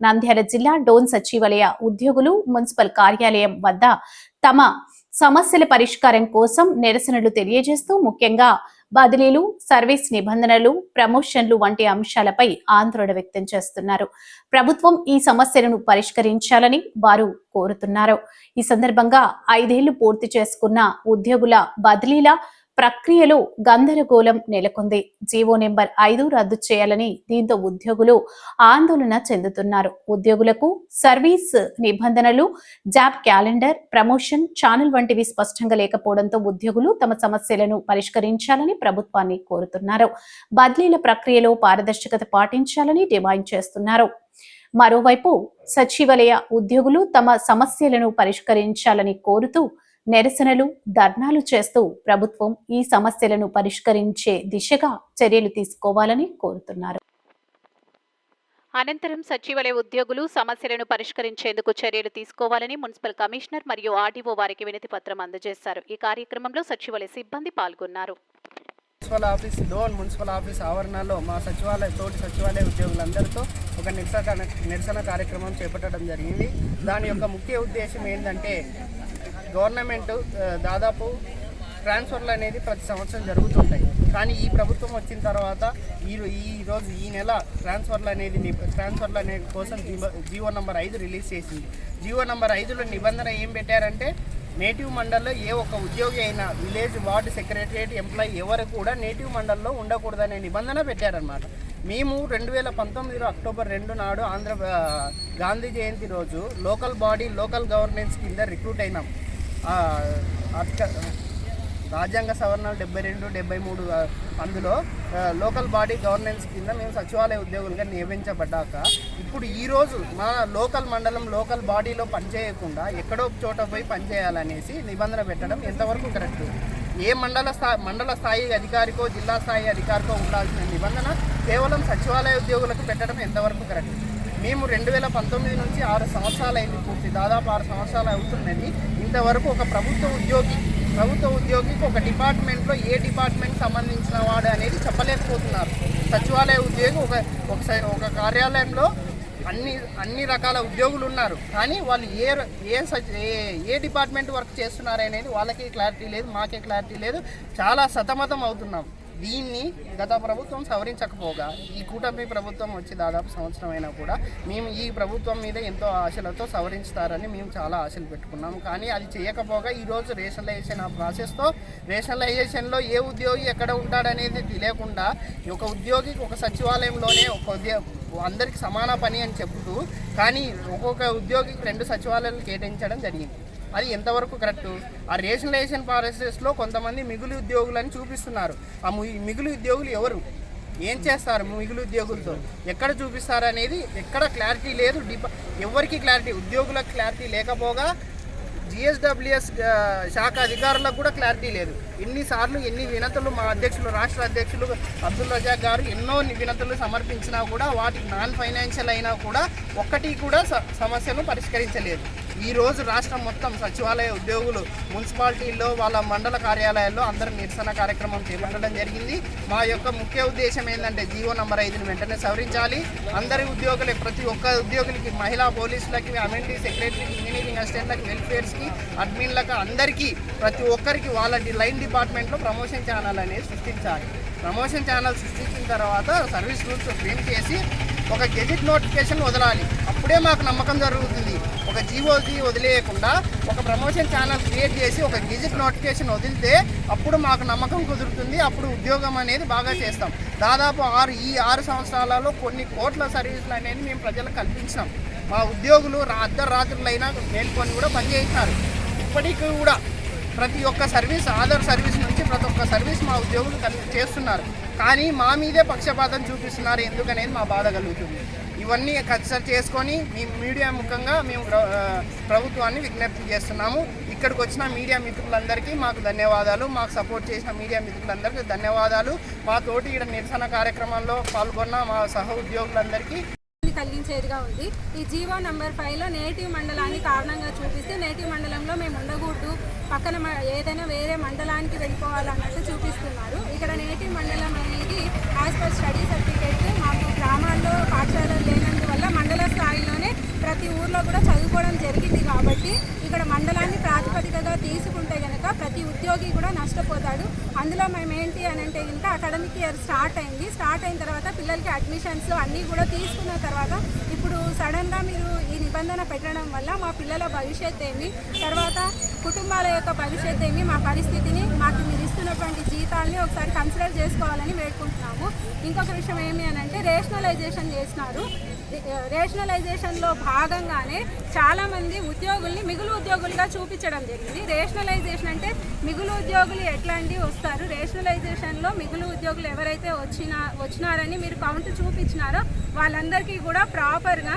నంద్యాల జిల్లా డోన్ సచివాలయ ఉద్యోగులు మున్సిపల్ కార్యాలయం వద్ద తమ సమస్యల పరిష్కారం కోసం నిరసనలు తెలియజేస్తూ ముఖ్యంగా బదిలీలు సర్వీస్ నిబంధనలు ప్రమోషన్లు వంటి అంశాలపై ఆందోళన వ్యక్తం చేస్తున్నారు. ప్రభుత్వం ఈ సమస్యలను పరిష్కరించాలని వారు కోరుతున్నారు. ఈ సందర్భంగా ఐదేళ్ళు పూర్తి చేసుకున్న ఉద్యోగుల బదిలీల ప్రక్రియలో గందరగోళం నెలకొంది. జీవో నెంబర్ ఐదు రద్దు చేయాలని దీంతో ఉద్యోగులు ఆందోళన చెందుతున్నారు. ఉద్యోగులకు సర్వీస్ నిబంధనలు జాబ్ క్యాలెండర్ ప్రమోషన్ ఛానల్ వంటివి స్పష్టంగా లేకపోవడంతో ఉద్యోగులు తమ సమస్యలను పరిష్కరించాలని ప్రభుత్వాన్ని కోరుతున్నారు. బదిలీల ప్రక్రియలో పారదర్శకత పాటించాలని డిమాండ్ చేస్తున్నారు. మరోవైపు సచివాలయ ఉద్యోగులు తమ సమస్యలను పరిష్కరించాలని కోరుతూ నిరసనలు ధర్నాలు చేస్తూ ప్రభుత్వం ఈ సమస్యలను పరిష్కరించే దిశగా చర్యలు తీసుకోవాలని కోరుతున్నారు. అనంతరం సచివాలయ ఉద్యోగులు సమస్యలను పరిష్కరించేందుకు చర్యలు తీసుకోవాలని మున్సిపల్ కమిషనర్ మరియు ఆర్డీఓ వారికి వినతి పత్రం అందజేశారు. ఈ కార్యక్రమంలో సచివాలయ సిబ్బంది పాల్గొన్నారు. Municipal office Dhone municipal office ఆవరణలో మా సచివాలయ తోటి సచివాలయ ఉద్యోగులందరితో ఒక నిరసన నిరసన కార్యక్రమం చేపట్టడం జరిగింది. దాని యొక్క ముఖ్య ఉద్దేశం ఏంటంటే గవర్నమెంట్ దాదాపు ట్రాన్స్ఫర్లు అనేది ప్రతి సంవత్సరం జరుగుతుంటాయి. కానీ ఈ ప్రభుత్వం వచ్చిన తర్వాత ఈ ఈ రోజు ఈ నెల ట్రాన్స్ఫర్లు అనేది ట్రాన్స్ఫర్లు అనే కోసం జీవో- నంబర్ ఐదు రిలీజ్ చేసింది. జీవో నంబర్ ఐదులో నిబంధన ఏం పెట్టారంటే నేటివ్ మండల్లో ఏ ఒక్క ఉద్యోగి అయినా విలేజ్ వార్డు సెక్రటరియట్ ఎంప్లాయీ ఎవరు కూడా నేటివ్ మండల్లో ఉండకూడదనే నిబంధన పెట్టారనమాట మేము రెండు వేల పంతొమ్మిదిలో అక్టోబర్ రెండు నాడు ఆంధ్ర గాంధీ జయంతి రోజు లోకల్ బాడీ లోకల్ గవర్నెన్స్ కింద రిక్రూట్ అయినాం. రాజ్యాంగ సవరణలు డెబ్బై రెండు డెబ్బై మూడు అందులో లోకల్ బాడీ గవర్నెన్స్ కింద మేము సచివాలయ ఉద్యోగులుగా నియమించబడ్డాక ఇప్పుడు ఈరోజు మన లోకల్ మండలం లోకల్ బాడీలో పనిచేయకుండా ఎక్కడో ఒక చోట పోయి పనిచేయాలనేసి నిబంధన పెట్టడం ఎంతవరకు కరెక్ట్? ఏ మండల స్థాయి మండల స్థాయి అధికారికో జిల్లా స్థాయి అధికారికో ఉండాల్సిన నిబంధన కేవలం సచివాలయ ఉద్యోగులకు పెట్టడం ఎంతవరకు కరెక్ట్? మేము రెండు వేల పంతొమ్మిది నుంచి ఆరు సంవత్సరాలు అయింది పూర్తి దాదాపు ఆరు సంవత్సరాలు అవుతున్నది. ఇంతవరకు ఒక ప్రభుత్వ ఉద్యోగి ప్రభుత్వ ఉద్యోగికి ఒక డిపార్ట్మెంట్లో ఏ డిపార్ట్మెంట్ సంబంధించిన వాడు అనేది చెప్పలేకపోతున్నారు. సచివాలయ ఉద్యోగి ఒక ఒక ఒక కార్యాలయంలో అన్ని అన్ని రకాల ఉద్యోగులు ఉన్నారు. కానీ వాళ్ళు ఏ ఏ సచ్- ఏ ఏ డిపార్ట్మెంట్ వర్క్ చేస్తున్నారు అనేది వాళ్ళకే క్లారిటీ లేదు మాకే క్లారిటీ లేదు. చాలా సతమతం అవుతున్నాం. దీన్ని గత ప్రభుత్వం సవరించకపోగా ఈ కూటమి ప్రభుత్వం వచ్చి దాదాపు సంవత్సరం అయినా కూడా మేము ఈ ప్రభుత్వం మీద ఎంతో ఆశలతో సవరించుతారని మేము చాలా ఆశలు పెట్టుకున్నాము. కానీ అది చేయకపోగా ఈరోజు రేషనలైజేషన్ ఆ ప్రాసెస్తో రేషనలైజేషన్లో ఏ ఉద్యోగి ఎక్కడ ఉంటాడనేది తెలియకుండా ఒక ఉద్యోగికి ఒక సచివాలయంలోనే ఒక అందరికి సమాన పని అని చెబుతూ కానీ ఒక్కొక్క ఉద్యోగికి రెండు సచివాలయాలు కేటాయించడం జరిగింది. అది ఎంతవరకు కరెక్ట్? ఆ రేషనలైజేషన్ ప్రాసెస్లో కొంతమంది మిగులు ఉద్యోగులని చూపిస్తున్నారు. ఆ మిగులు ఉద్యోగులు ఎవరు? ఏం చేస్తారు మిగులు ఉద్యోగులతో? ఎక్కడ చూపిస్తారు అనేది ఎక్కడ క్లారిటీ లేదు. డిపా ఎవరికి క్లారిటీ? ఉద్యోగులకు క్లారిటీ లేకపోగా జిఎస్డబ్ల్యూఎస్ శాఖ అధికారులకు కూడా క్లారిటీ లేదు. ఎన్నిసార్లు ఎన్ని వినతులు మా అధ్యక్షులు రాష్ట్ర అధ్యక్షులు అబ్దుల్ రజాక్ గారు ఎన్నో వినతులు సమర్పించినా కూడా వాటికి నాన్ ఫైనాన్షియల్ అయినా కూడా ఒక్కటి కూడా సమస్యను పరిష్కరించలేదు. ఈరోజు రాష్ట్రం మొత్తం సచివాలయ ఉద్యోగులు మున్సిపాలిటీల్లో వాళ్ళ మండల కార్యాలయాల్లో అందరూ నిరసన కార్యక్రమం చేపట్టడం జరిగింది. మా యొక్క ముఖ్య ఉద్దేశం ఏంటంటే జీవో నంబర్ ఐదుని వెంటనే సవరించాలి. అందరి ఉద్యోగులు ప్రతి ఒక్క ఉద్యోగులకి మహిళా పోలీసులకి అమెంటీ సెక్రటరీ ఇంజనీరింగ్ అసిస్టెంట్లకి వెల్ఫేర్స్కి అడ్మిన్లకు అందరికీ ప్రతి ఒక్కరికి వాళ్ళ లైన్ డిపార్ట్మెంట్లో ప్రమోషన్ ఛానల్ అనేది సృష్టించాలి. ప్రమోషన్ ఛానల్ సృష్టించిన తర్వాత సర్వీస్ రూల్స్ ఫ్రేమ్ చేసి ఒక గెజిట్ నోటిఫికేషన్ వదలాలి. అప్పుడే మాకు నమ్మకం జరుగుతుంది. ఒక జీఓజీ వదిలేయకుండా ఒక ప్రమోషన్ ఛానల్ క్రియేట్ చేసి ఒక గెజిట్ నోటిఫికేషన్ వదిలితే అప్పుడు మాకు నమ్మకం కుదురుతుంది అప్పుడు ఉద్యోగం అనేది బాగా చేస్తాం. దాదాపు ఆరు ఈ ఆరు సంవత్సరాలలో కొన్ని కోట్ల సర్వీసులు అనేది మేము ప్రజలకు కల్పించినాం. మా ఉద్యోగులు రా అర్ధరాత్రులైనా మేల్కొని కూడా పనిచేస్తున్నారు ఇప్పటికీ కూడా ప్రతి ఒక్క సర్వీస్ ఆధార్ సర్వీస్ నుంచి ప్రతి ఒక్క సర్వీస్ మా ఉద్యోగులు కల్- చేస్తున్నారు. కానీ మా మీదే పక్షపాతం చూపిస్తున్నారు. ఎందుకనేది మా బాధ కలుగుతుంది. ఇవన్నీ కన్సల్ట్ చేసుకొని మీ మీడియా ముఖంగా మేము ప్రభుత్వాన్ని విజ్ఞప్తి చేస్తున్నాము. ఇక్కడికి వచ్చిన మీడియా మిత్రులందరికీ మాకు ధన్యవాదాలు. మాకు సపోర్ట్ చేసిన మీడియా మిత్రులందరికీ ధన్యవాదాలు. మా తోటి ఇక్కడ నిరసన కార్యక్రమంలో పాల్గొన్న మా సహ ఉద్యోగులందరికీ కలిగించేదిగా ఉంది. ఈ జీవో నంబర్ ఫైవ్లో నేటివ్ మండలాన్ని కారణంగా చూపిస్తే నేటివ్ మండలంలో మేము ఉండకూడదు. పక్కన ఏదైనా వేరే మండలానికి వెళ్ళిపోవాలన్నట్టు చూపిస్తున్నారు. ఇక్కడ నేటివ్ మండలం అనేది యాజ్ పర్ స్టడీ సర్టిఫికేట్ మాకు గ్రామాల్లో పాఠశాలలు లేనందువల్ల మండల స్థాయిలో ఊర్లో కూడా చదువుకోవడం జరిగింది కాబట్టి ఇక్కడ మండలాన్ని ప్రాతిపదికగా తీసుకుంటే కనుక ప్రతి ఉద్యోగి కూడా నష్టపోతాడు. అందులో మేము ఏంటి అని అంటే ఇంకా అకాడమిక్ ఇయర్ స్టార్ట్ అయింది. స్టార్ట్ అయిన తర్వాత పిల్లలకి అడ్మిషన్స్ అన్నీ కూడా తీసుకున్న తర్వాత ఇప్పుడు సడన్గా మీరు ఈ నిబంధన పెట్టడం వల్ల మా పిల్లల భవిష్యత్ ఏమి? తర్వాత కుటుంబాల యొక్క భవిష్యత్ ఏమి? మా పరిస్థితిని మాకు మీరు ఇస్తున్నటువంటి జీతాల్ని ఒకసారి కన్సిడర్ చేసుకోవాలని వేడుకుంటున్నాము. ఇంకొక విషయం ఏమి అని అంటే రేషనలైజేషన్ చేసినారు. రేషనలైజేషన్లో భాగంగానే చాలామంది ఉద్యోగుల్ని మిగులు ఉద్యోగులుగా చూపించడం జరిగింది. రేషనలైజేషన్ అంటే మిగులు ఉద్యోగులు ఎట్లాంటివి వస్తారు? రేషనలైజేషన్లో మిగులు ఉద్యోగులు ఎవరైతే వచ్చినా వచ్చినారని మీరు కౌంట్ చూపించినారో వాళ్ళందరికీ కూడా ప్రాపర్గా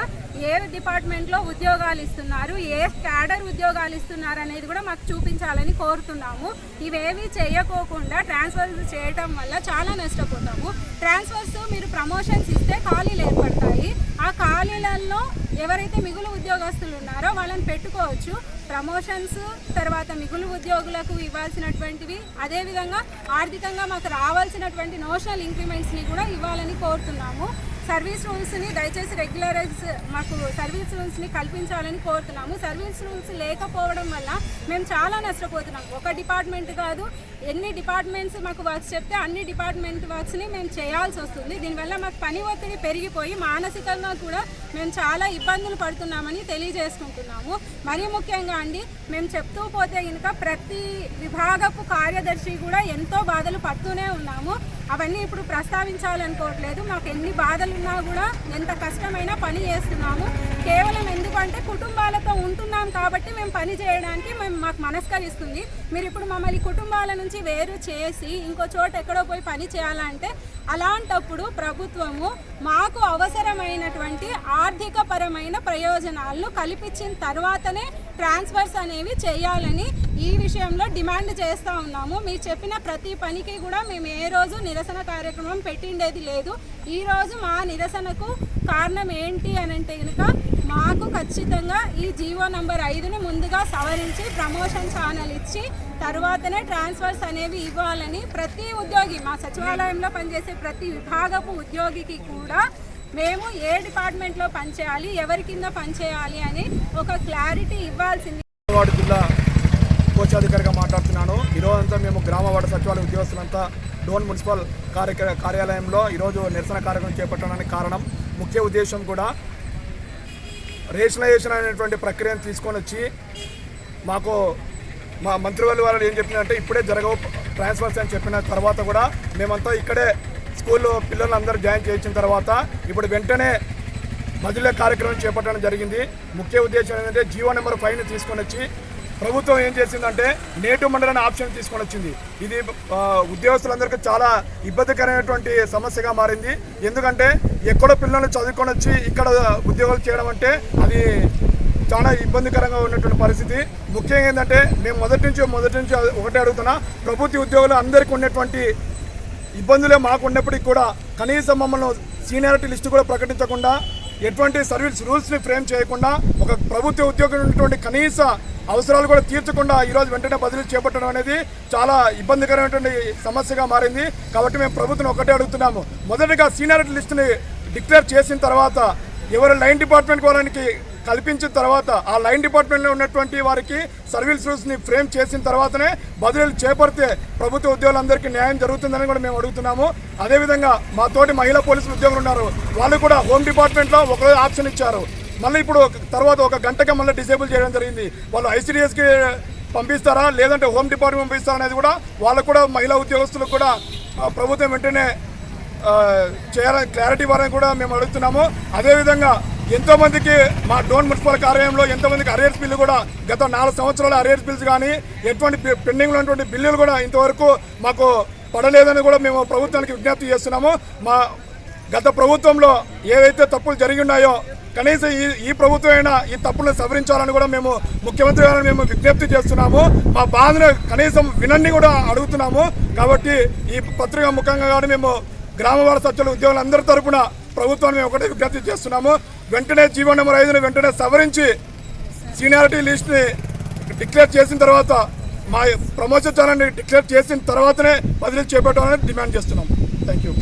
ఏ డిపార్ట్మెంట్లో ఉద్యోగాలు ఇస్తున్నారు ఏ క్యాడర్ ఉద్యోగాలు ఇస్తున్నారు అనేది కూడా మాకు చూపించాలని కోరుతున్నాము. ఇవేవి చేయకోకుండా ట్రాన్స్ఫర్స్ చేయటం వల్ల చాలా నష్టపోతాము. ట్రాన్స్ఫర్స్ మీరు ప్రమోషన్స్ ఇస్తే ఖాళీలు ఏర్పడతాయి. ఆ ఖాళీలలో ఎవరైతే మిగులు ఉద్యోగస్తులు ఉన్నారో వాళ్ళని పెట్టుకోవచ్చు. ప్రమోషన్స్ తర్వాత మిగులు ఉద్యోగులకు ఇవ్వాల్సినటువంటివి అదేవిధంగా ఆర్థికంగా మాకు రావాల్సినటువంటి నోషనల్ ఇంక్రిమెంట్స్ని కూడా ఇవ్వాలని కోరుతున్నాము. సర్వీస్ రూల్స్ని దయచేసి రెగ్యులరైజ్ మాకు సర్వీస్ రూమ్స్ని కల్పించాలని కోరుతున్నాము. సర్వీస్ రూల్స్ లేకపోవడం వల్ల మేము చాలా నష్టపోతున్నాం. ఒక డిపార్ట్మెంట్ కాదు ఎన్ని డిపార్ట్మెంట్స్ మాకు వర్క్స్ చెప్తే అన్ని డిపార్ట్మెంట్ వర్క్స్ని మేము చేయాల్సి వస్తుంది. దీనివల్ల మాకు పని ఒత్తిడి పెరిగిపోయి మానసికంగా కూడా మేము చాలా ఇబ్బందులు పడుతున్నామని తెలియజేసుకుంటున్నాము. మరీ ముఖ్యంగా అండి మేము చెప్తూ పోతే కనుక ప్రతి విభాగపు కార్యదర్శి కూడా ఎంతో బాధలు పడుతూనే ఉన్నాము. అవన్నీ ఇప్పుడు ప్రస్తావించాలనుకోవట్లేదు. మాకు ఎన్ని బాధలు ఉన్నా కూడా ఎంత కష్టమైనా పని చేస్తున్నాము. కేవలం ఎందుకంటే కుటుంబాలతో ఉంటున్నాం కాబట్టి మేము పని చేయడానికి మేము మాకు మనస్కరిస్తుంది. మీరు ఇప్పుడు మమ్మల్ని కుటుంబాల నుంచి వేరు చేసి ఇంకో చోట ఎక్కడో పోయి పని చేయాలంటే అలాంటప్పుడు ప్రభుత్వము మాకు అవసరమైనటువంటి ఆర్థిక పరమైన ప్రయోజనాలను కల్పించిన తర్వాతనే ట్రాన్స్ఫర్స్ అనేవి చేయాలని ఈ విషయంలో డిమాండ్ చేస్తూ ఉన్నాము. మీరు చెప్పిన ప్రతి పనికి కూడా మేము ఏ రోజు నిరసన కార్యక్రమం పెట్టిండేది లేదు. ఈ రోజు మా నిరసనకు కారణం ఏంటి అని అంటే కనుక మాకు ఖచ్చితంగా ఈ జీవో నంబర్ ఐదుని ముందుగా సవరించి ప్రమోషన్ ఛానల్ ఇచ్చి తర్వాతనే ట్రాన్స్ఫర్స్ అనేవి ఇవ్వాలని ప్రతి ఉద్యోగి మా సచివాలయంలో పనిచేసే ప్రతి విభాగపు ఉద్యోగికి కూడా మేము ఏ డిపార్ట్మెంట్లో పనిచేయాలి ఎవరి కింద పనిచేయాలి అని ఒక క్లారిటీ ఇవ్వాల్సింది. జిల్లా కోశాధికారిగా మాట్లాడుతున్నాను. ఈరోజు అంతా మేము గ్రామ వార్డు సచివాలయ ఉద్యోగస్తులంతా డోన్ మున్సిపల్ కార్య కార్యాలయంలో ఈరోజు నిరసన కార్యక్రమం చేపట్టడానికి కారణం. ముఖ్య ఉద్దేశం కూడా రేషనలైజేషన్ అనేటువంటి ప్రక్రియను తీసుకొని వచ్చి మాకు మా మంత్రివర్గ వాళ్ళు ఏం చెప్పినారంటే ఇప్పుడే జరగవు ట్రాన్స్ఫర్స్ అని చెప్పిన తర్వాత కూడా మేమంతా ఇక్కడే స్కూల్లో పిల్లలందరూ జాయిన్ చేయించిన తర్వాత ఇప్పుడు వెంటనే బదిలీ కార్యక్రమం చేపట్టడం జరిగింది. ముఖ్య ఉద్దేశం ఏంటంటే జీవో నెంబర్ ఫైవ్ని తీసుకొని వచ్చి ప్రభుత్వం ఏం చేసిందంటే నేటు మండలి ఆప్షన్ తీసుకొని వచ్చింది. ఇది ఉద్యోగస్తులందరికీ చాలా ఇబ్బందికరమైనటువంటి సమస్యగా మారింది. ఎందుకంటే ఎక్కడో పిల్లల్ని చదువుకొని వచ్చి ఇక్కడ ఉద్యోగాలు చేయడం అంటే అది చాలా ఇబ్బందికరంగా ఉన్నటువంటి పరిస్థితి. ముఖ్యంగా ఏంటంటే మేము మొదటి నుంచి మొదటి నుంచి ఒకటే అడుగుతున్నా ప్రభుత్వ ఉద్యోగులు అందరికీ ఉన్నటువంటి ఇబ్బందులే మాకు ఉన్నప్పటికీ కూడా కనీసం మమ్మల్ని సీనియారిటీ లిస్టు కూడా ప్రకటించకుండా ఎటువంటి సర్వీస్ రూల్స్ని ఫ్రేమ్ చేయకుండా ఒక ప్రభుత్వ ఉద్యోగం ఉన్నటువంటి కనీస అవసరాలు కూడా తీర్చకుండా ఈరోజు వెంటనే బదిలీ చేపట్టడం అనేది చాలా ఇబ్బందికరమైనటువంటి సమస్యగా మారింది. కాబట్టి మేము ప్రభుత్వం ఒకటే అడుగుతున్నాము. మొదటగా సీనియారిటీ లిస్టుని డిక్లేర్ చేసిన తర్వాత ఎవరు లైన్ డిపార్ట్మెంట్ వాళ్ళకి కల్పించిన తర్వాత ఆ లైన్ డిపార్ట్మెంట్లో ఉన్నటువంటి వారికి సర్వీస్ రూల్స్ని ఫ్రేమ్ చేసిన తర్వాతనే బదిలీలు చేపడితే ప్రభుత్వ ఉద్యోగులందరికీ న్యాయం జరుగుతుందని కూడా మేము అడుగుతున్నాము. అదేవిధంగా మా తోటి మహిళా పోలీసులు ఉద్యోగులు ఉన్నారు. వాళ్ళు కూడా హోమ్ డిపార్ట్మెంట్లో ఒకరోజు ఆప్షన్ ఇచ్చారు. మళ్ళీ ఇప్పుడు తర్వాత ఒక గంటగా మళ్ళీ డిసేబుల్ చేయడం జరిగింది. వాళ్ళు ఐసీడీఎస్కి పంపిస్తారా? లేదంటే హోమ్ డిపార్ట్మెంట్ పంపిస్తారా అనేది కూడా వాళ్ళకు కూడా మహిళా ఉద్యోగస్తులకు కూడా ప్రభుత్వం వెంటనే చేయాలని క్లారిటీ ఇవ్వాలని కూడా మేము అడుగుతున్నాము. అదేవిధంగా ఎంతో మందికి మా డోన్ మున్సిపల్ కార్యాలయంలో ఎంతో మందికి బిల్లు కూడా గత నాలుగు సంవత్సరాల అరేర్స్ బిల్స్ కానీ ఎటువంటి పెండింగ్ పెండింగ్లో ఉన్నటువంటి బిల్లులు కూడా ఇంతవరకు మాకు పడలేదని కూడా మేము ప్రభుత్వానికి విజ్ఞప్తి చేస్తున్నాము. మా గత ప్రభుత్వంలో ఏవైతే తప్పులు జరిగి ఉన్నాయో కనీసం ఈ ఈ ప్రభుత్వం అయినా ఈ తప్పులను సవరించాలని కూడా మేము ముఖ్యమంత్రి గారిని మేము విజ్ఞప్తి చేస్తున్నాము. మా బాధను కనీసం వినండి కూడా అడుగుతున్నాము. కాబట్టి ఈ పత్రిక ముఖంగా కానీ మేము గ్రామవాడ సత్యుల ఉద్యోగులందరి తరపున ప్రభుత్వాన్ని మేము ఒకటే విజ్ఞప్తి చేస్తున్నాము. వెంటనే జీవో నెంబర్ ఐదుని వెంటనే సవరించి సీనియారిటీ లిస్ట్ని డిక్లేర్ చేసిన తర్వాత మా ప్రమోషన్ ఛానల్ని డిక్లేర్ చేసిన తర్వాతనే బదిలీ చేపట్టాలని డిమాండ్ చేస్తున్నాం. Thank you